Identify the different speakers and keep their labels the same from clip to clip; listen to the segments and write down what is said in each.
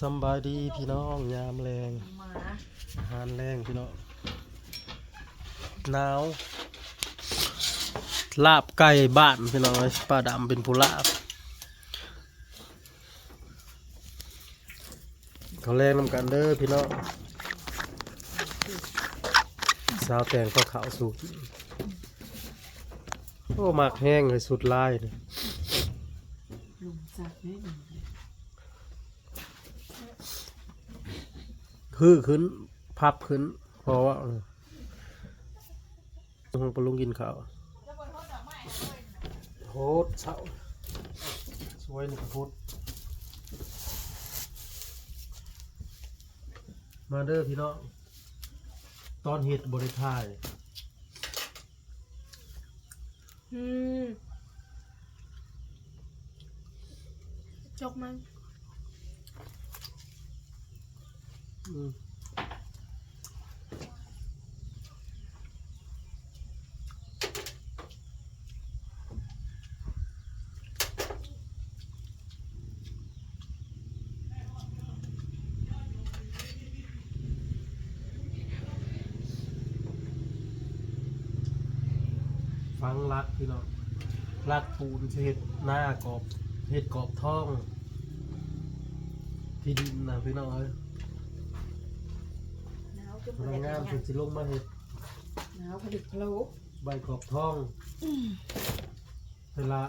Speaker 1: สบายดีพี่น้องยามแรงอาหารแรงพี่น้องหนาวลาบไก่บ้านพี่น้องป้าดำเป็นผู้ลาบเขาแรงนำกันเด้อพี่น้องสาวแต่งก็ขาวสูตรโอ้หมักแห้งเลยสุดลายเลย
Speaker 2: ลุงจักนี่หนึ่ง
Speaker 1: คือขึ้น พับขึ้น เพราะว่าเอองปลุงกินข้าวโหดเศร้าสวยนี่ก็โหดมาเด้อพี่น้อง ตอนเห็ดบริทาย
Speaker 3: อืมจกมัน
Speaker 1: อืม ฟังรักพี่น้องรักปูนเห็ดหน้ากรอบเห็ดกรอบท้อง ที่ดินนะพี่น้องเอ้ย
Speaker 2: จะ
Speaker 1: พลังงานคือสิลงมาเห็ด
Speaker 2: หนาวผลิตพะโล้
Speaker 1: ใบกรอบท้องเวลา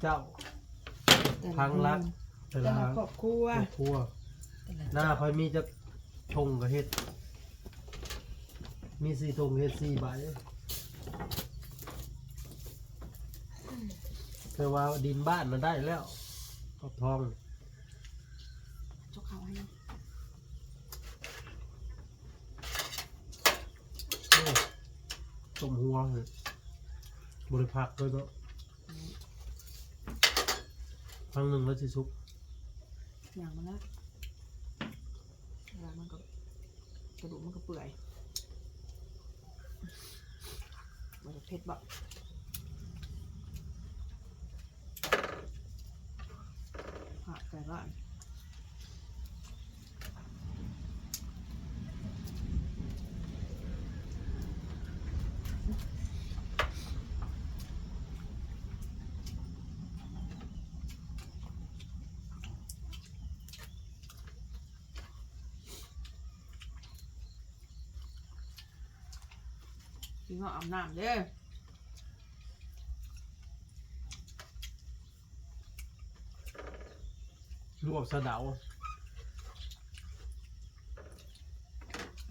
Speaker 1: เจ้า
Speaker 2: แต่ละ
Speaker 1: พังรักเว
Speaker 2: แต่
Speaker 1: ลา
Speaker 2: ละครอบครัว
Speaker 1: ครอบครัว
Speaker 2: แต่ละ
Speaker 1: หน้าพอยมีจะทงกับเห็ด มีสี่ทงเห็ดสี่ใบแต่ว่าดินบ้านมันได้แล้วกรอบท้อง
Speaker 2: จกเขาให้
Speaker 1: โอ้ ต้มหัวเลยบริพักด้วยก็ครั้งหนึ่งแล้วสิซุก
Speaker 2: อย่างมันละแล้วมันก็กระดูกมันก็เปื่อยมันจะเผ็ดบ่ผักไก่บ้าน พี่น้องอาบน้ำเด้อ
Speaker 1: ลวกสะเดา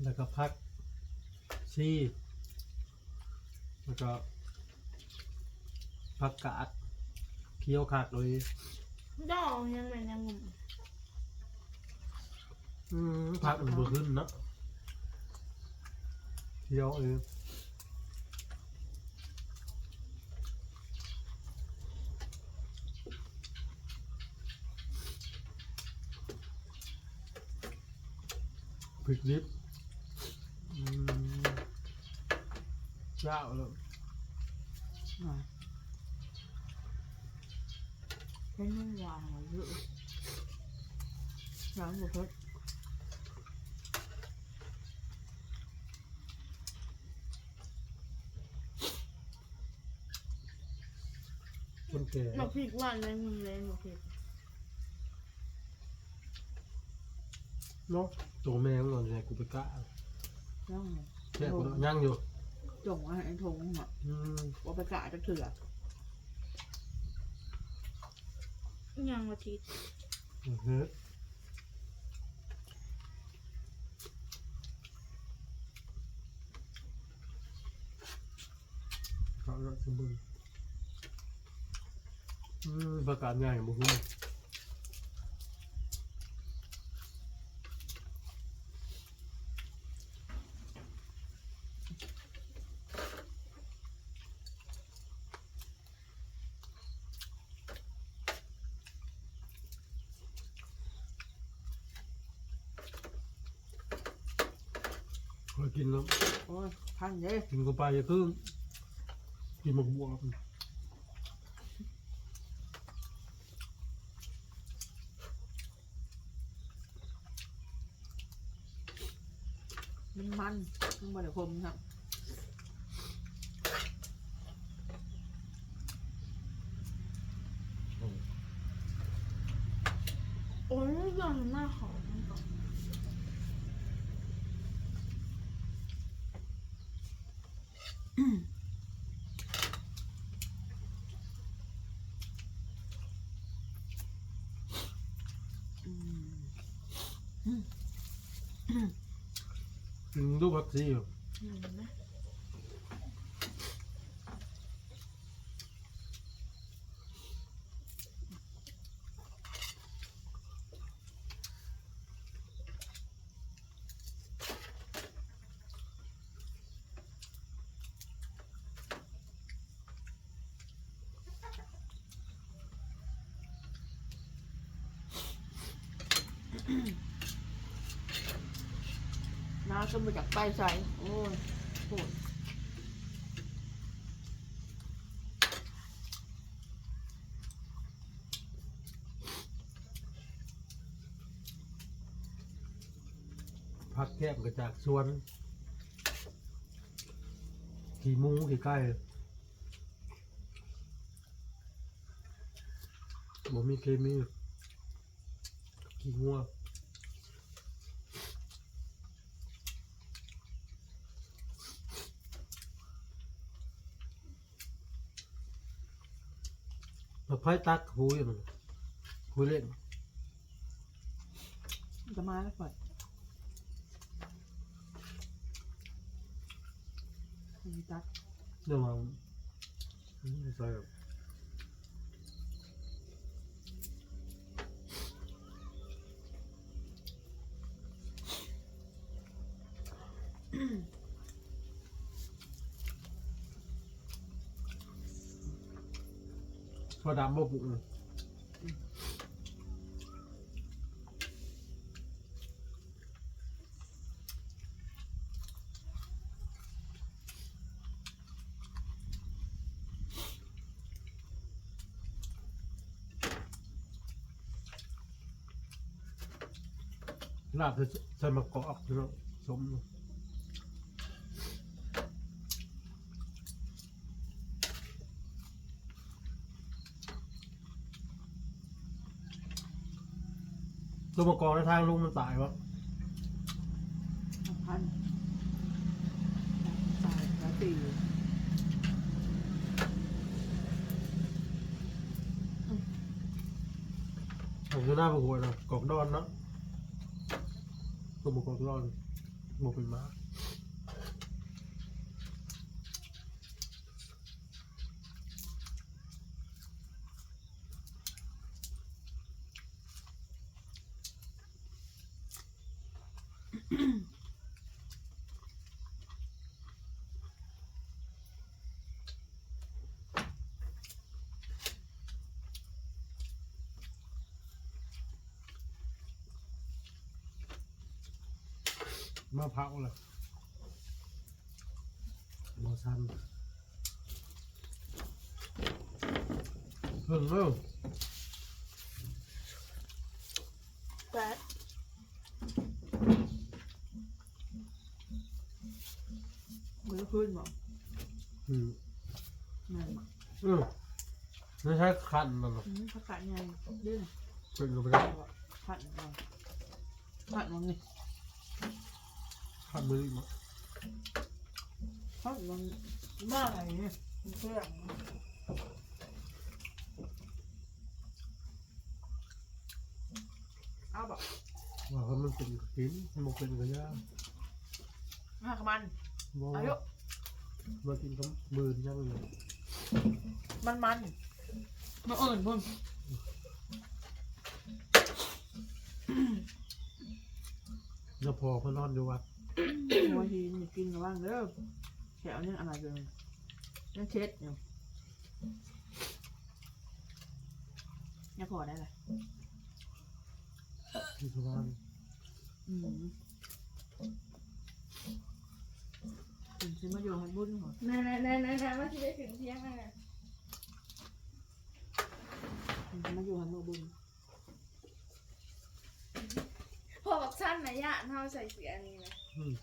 Speaker 1: แล้วก็พักซี่แล้วก็ผักกาดเคี้ยวขากเลย
Speaker 3: ดอกยังไงยังงง
Speaker 1: อืมผักมันบ่ขึ้นเนอะเคี้ยวเออ พริกนิดอืมเจ้าเลย
Speaker 2: อ่าเป็นเรื่องราวอะไร เยอะร้านบุฟเฟ่ต์
Speaker 1: คนแก่
Speaker 3: หมักพริกหวานเลยมึงเลยหมักพริก
Speaker 1: เนาะตัวแมงก่อนใช่กูไปกะ
Speaker 2: ย่าง
Speaker 1: แค่กูย่างอยู่
Speaker 2: จงไว้ให้ทงอะ
Speaker 1: อืม
Speaker 2: ว่าไปกะจะเถื่อ
Speaker 3: ยังอาทิตย์
Speaker 1: อือฮึเขาละสมบูรณ์อืมประกาศง่ายบุ้ง พอกินแล้ว
Speaker 2: โอ้ยพันเด้
Speaker 1: กินเข้าไปก็คือกินมะม่วงครับ
Speaker 2: มันมัน มันบริคมครับ
Speaker 3: โอ้ยยังหน้าเขามันก่อน
Speaker 2: อืม
Speaker 1: กินรูปพักซีอยู่
Speaker 3: เห็นไหม
Speaker 2: น้าก็มาจากไปใส่โอ้ยปวด
Speaker 1: พักแก้มกระจากสวน ขี่หมูขี่ไก่บ่มีเคมีขี่งัว มาไพ่ตักหูอยู่มันหูเล่น
Speaker 2: จะมาแล้วก่อนมีตัก
Speaker 1: เดี๋ยวมาอืมใส่แบบ พอดำบ่ปุกเลยลาบจะใส่มะกอกเนาะสมเนาะ ตัวมะกอกในทางลุงมันตายวะ
Speaker 2: พันตายแล้วตี
Speaker 1: ผมจะหน้าประกวดเนาะกอกดอนเนาะตัวมะกอกดอนบวเป็นม้า มาเผาเลยมาซ้ำเพิ่งเริ่ม
Speaker 3: แปด
Speaker 2: มือขึ้นบอก
Speaker 1: อืม
Speaker 2: แม่นบอก
Speaker 1: อืมไม่ใช่คันมันหรอก
Speaker 2: อืมผักกาดไงดื้อ
Speaker 1: เป็นก็ไปได้
Speaker 2: ผัดมาผัดมันนี่
Speaker 1: คันมืออีกมั้ง
Speaker 2: ผัดมันบ้าอะไรเนี่ยมันเพื่อนเอาบอก
Speaker 1: ว่าเขามันเป็นกินมันบ่เป็นก็ยาก
Speaker 2: มากับมัน
Speaker 1: บ่
Speaker 2: อายุ
Speaker 1: มากินกับมือยังเลย
Speaker 2: มันมันมาเอิญบุญ
Speaker 1: แล้วพอเขานอนอยู่วัด
Speaker 2: หัวทีนี่กินกับบ้างเด้อแถวนี้อะไรเลยนั่นเช็ดอยู่เนี่ยพอได้เลย
Speaker 1: ที่สวรรค์
Speaker 2: อืมถึงซื้อมาอยู่ให้บุญเหรอ
Speaker 3: นั่นนั่นนั่นนั่นว่าที่ได้ถึงเที่ยงไง
Speaker 2: ถึงซื้อมาอยู่ให้บุญ
Speaker 3: พอบอกสั้นนะยะเท่าใส่เสียอันนี้นะ
Speaker 2: 음.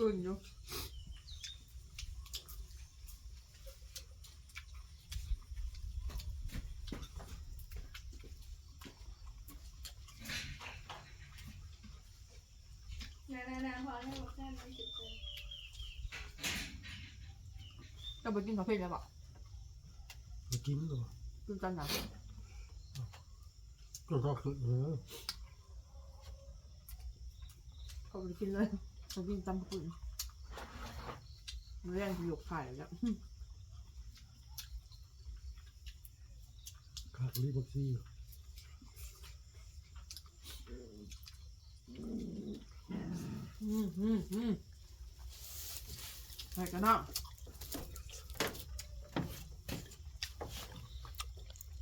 Speaker 2: 그건요.
Speaker 3: นานานาพอแล้วแค่ไม่สิบคน
Speaker 2: จะไปกินกาแฟแล้วปะ
Speaker 1: ไปกินเหรอ
Speaker 2: กินตอนไหน
Speaker 1: ก็ก็คือเนื้อ
Speaker 2: เขาไปกินเลยเขากินตำปุ่นเรื่องประโยคขายแล้ว
Speaker 1: ขาดรีบักซี่
Speaker 2: อืมอืมอืมใส่กันเนาะ